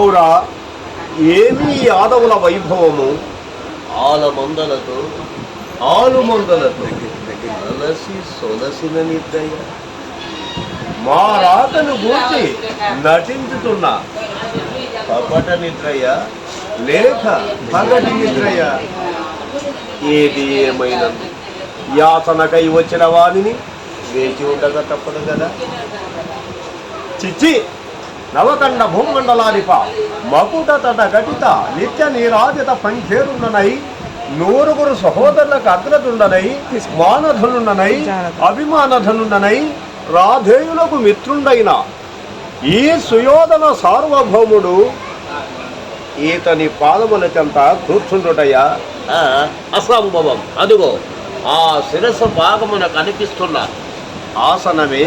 అవురా ఏమి యాదవుల వైభవము ఆలమందలతో ఆలుమందలతో అలసి సొలసిన నిద్రయ మా రాతను గూర్చి నటించుతున్న కపట నిద్రయ్య లేక పగటి నిద్రయ ఏది ఏమైనా యాతనకై వచ్చిన వాణిని వేచి ఉండక తప్పదు కదా చిచ్చి! నవకండ భూమండలాధిప మకుట తట ఘటిత నిత్య నీరాజిత పంఖేరున్ననై నూరుగురు సహోదరులకు అగ్రదుండనై మానధనుండనై అభిమానధనుండనై రాధేయులకు మిత్రుండైన ఈ సుయోధన సార్వభౌముడు ఈతని పాదముల చెంత కూర్చుండుటయ్యా. ఆ, అసంభవం. అదుగో ఆ శిరస్సు భాగమున కనిపిస్తున్న ఆసనమే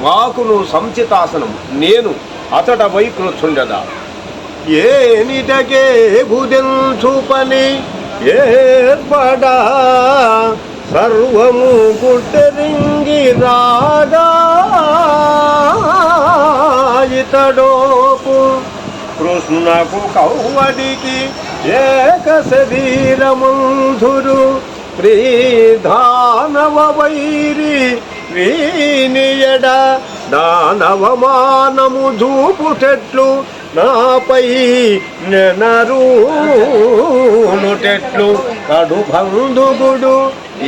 మాకును సంచితాసనం. నేను అతడ వై కూర్చుండదా ఏనిటకే భుజంచు పని ఏర్పడా సర్వము గుట్టరింగి రాగా ఇతడోపు కృష్ణకు కౌవడికి ఏక శరీరముంధురు ప్రీధానవ వైరి వీనియడ దానవమానము చూపుటెట్లు నాపై నెనరుముటెట్లు కడు బంధుగుడు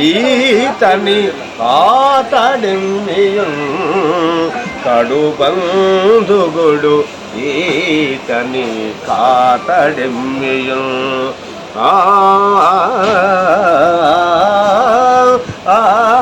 ఈతని కాతడెమ్మియం కడు బంధుగుడు ఈతని కాతడి ఆ,